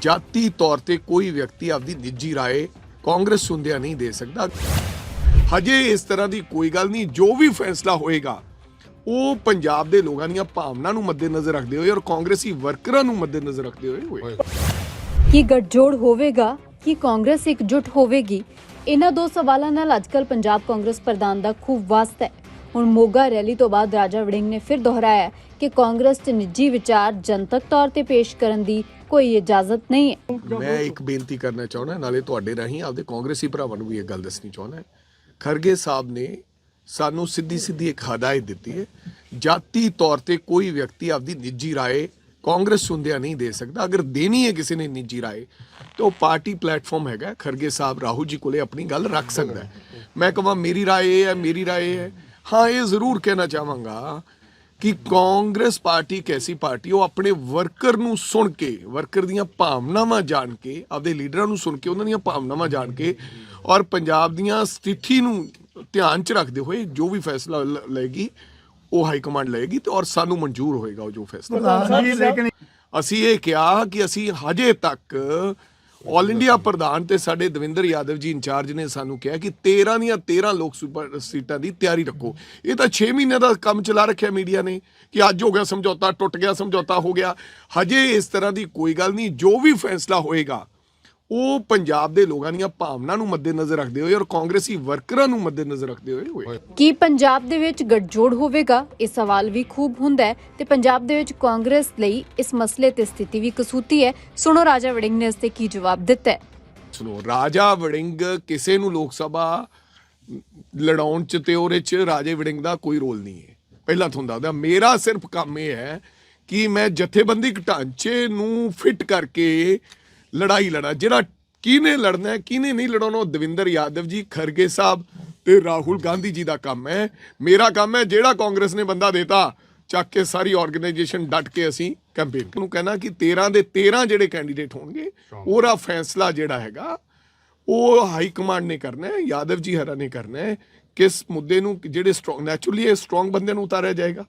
ਜਾਤੀ ਤੌਰ ਤੇ ਕੋਈ ਵਿਅਕਤੀ ਆਪਦੀ ਨਿੱਜੀ ਰਾਏ ਕਾਂਗਰਸ ਹੁੰਦਿਆਂ ਨਹੀਂ ਦੇ ਸਕਦਾ। ਹਜੇ ਇਸ ਤਰ੍ਹਾਂ ਦੀ ਕੋਈ ਗੱਲ ਨਹੀਂ, ਜੋ ਵੀ ਫੈਸਲਾ ਹੋਏਗਾ, ਉਹ ਪੰਜਾਬ ਦੇ ਲੋਕਾਂ ਦੀਆਂ ਭਾਵਨਾ ਨੂੰ ਮੱਦੇਨਜ਼ਰ ਰੱਖਦੇ ਹੋਏ ਔਰ ਕਾਂਗਰਸੀ ਵਰਕਰਾਂ ਨੂੰ ਮੱਦੇਨਜ਼ਰ ਰੱਖਦੇ ਹੋਏ ਹੋਏ। ਕੀ ਗੱਠਜੋੜ ਹੋਵੇਗਾ? ਕੀ ਕਾਂਗਰਸ ਇਕਜੁੱਟ ਹੋਵੇਗੀ? ਇਹਨਾਂ ਦੋ ਸਵਾਲਾਂ ਨਾਲ ਅੱਜਕੱਲ ਪੰਜਾਬ ਕਾਂਗਰਸ ਪ੍ਰਧਾਨ ਦਾ ਖੂਬ ਵਾਸਤਾ ਹੈ। ਹੁਣ ਮੋਗਾ ਰੈਲੀ ਤੋਂ ਬਾਅਦ ਰਾਜਾ ਵੜਿੰਗ ਨੇ ਫਿਰ ਦੁਹਰਾਇਆ ਕਿ ਕਾਂਗਰਸ 'ਚ ਨਿੱਜੀ ਵਿਚਾਰ ਜਨਤਕ ਤੌਰ ਤੇ ਪੇਸ਼ ਕਰਨ ਦੀ ਕੋਈ ਇਜਾਜ਼ਤ ਨਹੀਂ ਹੈ। ਮੈਂ ਇੱਕ ਬੇਨਤੀ ਕਰਨਾ ਚਾਹੁੰਦਾ, ਨਾਲੇ ਤੁਹਾਡੇ ਰਾਹੀਂ ਆਪਦੇ ਕਾਂਗਰਸੀ ਭਰਾਵਾਂ ਨੂੰ ਵੀ ਇਹ ਗੱਲ ਦੱਸਣੀ ਚਾਹੁੰਦਾ। ਖਰਗੇ ਸਾਹਿਬ ਨੇ ਸਾਨੂੰ ਸਿੱਧੀ ਸਿੱਧੀ ਇੱਕ ਹਦਾਇਤ ਦਿੱਤੀ ਹੈ, ਜਾਤੀ ਤੌਰ ਤੇ ਕੋਈ ਵਿਅਕਤੀ ਆਪਦੀ ਨਿੱਜੀ ਰਾਏ ਕਾਂਗਰਸ ਹੁੰਦਿਆਂ ਨਹੀਂ ਦੇ ਸਕਦਾ। ਅਗਰ ਦੇਣੀ ਹੈ ਕਿਸੇ ਨੇ ਨਿੱਜੀ ਰਾਏ, ਤੇ ਉਹ ਪਾਰਟੀ ਪਲੇਟਫਾਰਮ ਹੈਗਾ, ਖਰਗੇ ਸਾਹਿਬ ਰਾਹੁਲ ਜੀ ਕੋਲੇ ਆਪਣੀ ਗੱਲ ਰੱਖ ਸਕਦਾ ਮੈਂ ਕਹਾਂ, ਮੇਰੀ ਰਾਏ ਇਹ ਹੈ, ਮੇਰੀ ਰਾਏ ਇਹ ਹੈ। ਹਾਂ ਇਹ ਜ਼ਰੂਰ ਕਹਿਣਾ ਚਾਹਾਂਗਾ ਕਿ ਕਾਂਗਰਸ ਪਾਰਟੀ ਇੱਕ ਐਸੀ ਪਾਰਟੀ ਉਹ ਆਪਣੇ ਵਰਕਰ ਨੂੰ ਸੁਣ ਕੇ ਵਰਕਰ ਦੀਆਂ ਭਾਵਨਾਵਾਂ ਜਾਣ ਕੇ ਆਪਦੇ ਲੀਡਰਾਂ ਨੂੰ ਸੁਣ ਕੇ ਉਹਨਾਂ ਦੀਆਂ ਭਾਵਨਾਵਾਂ ਜਾਣ ਕੇ ਔਰ ਪੰਜਾਬ ਦੀਆਂ ਸਥਿਤੀ ਨੂੰ ਧਿਆਨ 'ਚ ਰੱਖਦੇ ਹੋਏ ਜੋ ਵੀ ਫੈਸਲਾ ਲਏਗੀ ਉਹ ਹਾਈ ਕਮਾਂਡ ਲਏਗੀ ਤੇ ਔਰ ਸਾਨੂੰ ਮਨਜ਼ੂਰ ਹੋਏਗਾ ਉਹ ਜੋ ਫੈਸਲਾ ਅਸੀਂ ਇਹ ਕਿਹਾ ਕਿ ਅਸੀਂ ਹਜੇ ਤੱਕ ਆਲ ਇੰਡੀਆ ਪ੍ਰਧਾਨ ਤੇ ਸਾਡੇ ਦਵਿੰਦਰ ਯਾਦਵ ਜੀ ਇੰਚਾਰਜ ਨੇ ਸਾਨੂੰ ਕਿਹਾ ਕਿ 13 ਦੀਆਂ 13 ਲੋਕ ਸੁਪਰ ਸੀਟਾਂ ਦੀ ਤਿਆਰੀ ਰੱਖੋ। ਇਹ ਤਾਂ 6 ਮਹੀਨੇ ਦਾ ਕੰਮ ਚਲਾ ਰੱਖਿਆ ਮੀਡੀਆ ਨੇ ਕਿ ਅੱਜ ਹੋ ਗਿਆ ਸਮਝੌਤਾ ਟੁੱਟ ਗਿਆ ਸਮਝੌਤਾ ਹੋ ਗਿਆ। ਹਜੇ ਇਸ ਤਰ੍ਹਾਂ ਦੀ ਕੋਈ ਗੱਲ ਨਹੀਂ। ਜੋ ਵੀ ਫੈਸਲਾ ਹੋਏਗਾ ਉਹ ਪੰਜਾਬ ਦੇ ਲੋਕਾਂ ਦੀਆਂ ਭਾਵਨਾ ਨੂੰ ਮੱਦੇਨਜ਼ਰ ਰੱਖਦੇ ਹੋਏ ਔਰ ਕਾਂਗਰਸੀ ਵਰਕਰਾਂ ਨੂੰ ਮੱਦੇਨਜ਼ਰ ਰੱਖਦੇ ਹੋਏ ਹੋਏ। ਕੀ ਪੰਜਾਬ ਦੇ ਵਿੱਚ ਗੱਠਜੋੜ ਹੋਵੇਗਾ? ਇਹ ਸਵਾਲ ਵੀ ਖੂਬ ਹੁੰਦਾ ਹੈ ਤੇ ਪੰਜਾਬ ਦੇ ਵਿੱਚ ਕਾਂਗਰਸ ਲਈ ਇਸ ਮਸਲੇ ਤੇ ਸਥਿਤੀ ਵੀ ਕਸੂਤੀ ਹੈ। ਸੁਣੋ ਰਾਜਾ ਵੜਿੰਗ ਨੇ ਇਸ ਤੇ ਕੀ ਜਵਾਬ ਦਿੱਤਾ ਹੈ। ਸੁਣੋ ਰਾਜਾ ਵੜਿੰਗ ਕਿਸੇ ਨੂੰ ਲੋਕ ਸਭਾ ਲੜਾਉਣ ਚ ਤੇ ਉਹਦੇ ਚ ਰਾਜੇ ਵੜਿੰਗ ਦਾ ਕੋਈ ਰੋਲ ਨਹੀਂ ਹੈ। ਪਹਿਲਾਂ ਤੁਹਾਨੂੰ ਦੱਸਦਾ ਮੇਰਾ ਸਿਰਫ ਕੰਮ ਇਹ ਹੈ ਕਿ ਮੈਂ ਜਥੇਬੰਦਿਕ ਢਾਂਚੇ ਨੂੰ ਫਿੱਟ ਕਰਕੇ ਲੜਾਈ ਲੜਾ ਜਿਹੜਾ ਕਿਹਨੇ ਲੜਨਾ ਹੈ ਕਿਹਨੇ ਨਹੀਂ ਲੜਾਉਣਾ ਉਹ ਦਵਿੰਦਰ ਯਾਦਵ ਜੀ ਖਰਗੇ ਸਾਹਿਬ ਤੇ ਰਾਹੁਲ ਗਾਂਧੀ ਜੀ ਦਾ ਕੰਮ ਹੈ। ਮੇਰਾ ਕੰਮ ਹੈ ਜਿਹੜਾ ਕਾਂਗਰਸ ਨੇ ਬੰਦਾ ਦੇਤਾ ਚੱਕ ਕੇ ਸਾਰੀ ਆਰਗੇਨਾਈਜੇਸ਼ਨ ਡਟ ਕੇ ਅਸੀਂ ਕੈਂਪੇਨ ਨੂੰ ਕਹਿਣਾ ਕਿ 13 ਦੇ 13 ਜਿਹੜੇ ਕੈਂਡੀਡੇਟ ਹੋਣਗੇ ਉਹਦਾ ਫੈਸਲਾ ਜਿਹੜਾ ਹੈਗਾ ਉਹ ਹਾਈ ਕਮਾਂਡ ਨੇ ਕਰਨਾ ਹੈ ਯਾਦਵ ਜੀ ਹਰਾ ਨੇ ਕਰਨਾ ਹੈ ਕਿਸ ਮੁੱਦੇ ਨੂੰ ਜਿਹੜੇ ਸਟਰੋਂਗ ਨੈਚੁਰਲੀ ਇਹ ਸਟਰੋਂਗ ਬੰਦੇ ਨੂੰ ਉਤਾਰਿਆ ਜਾਏਗਾ।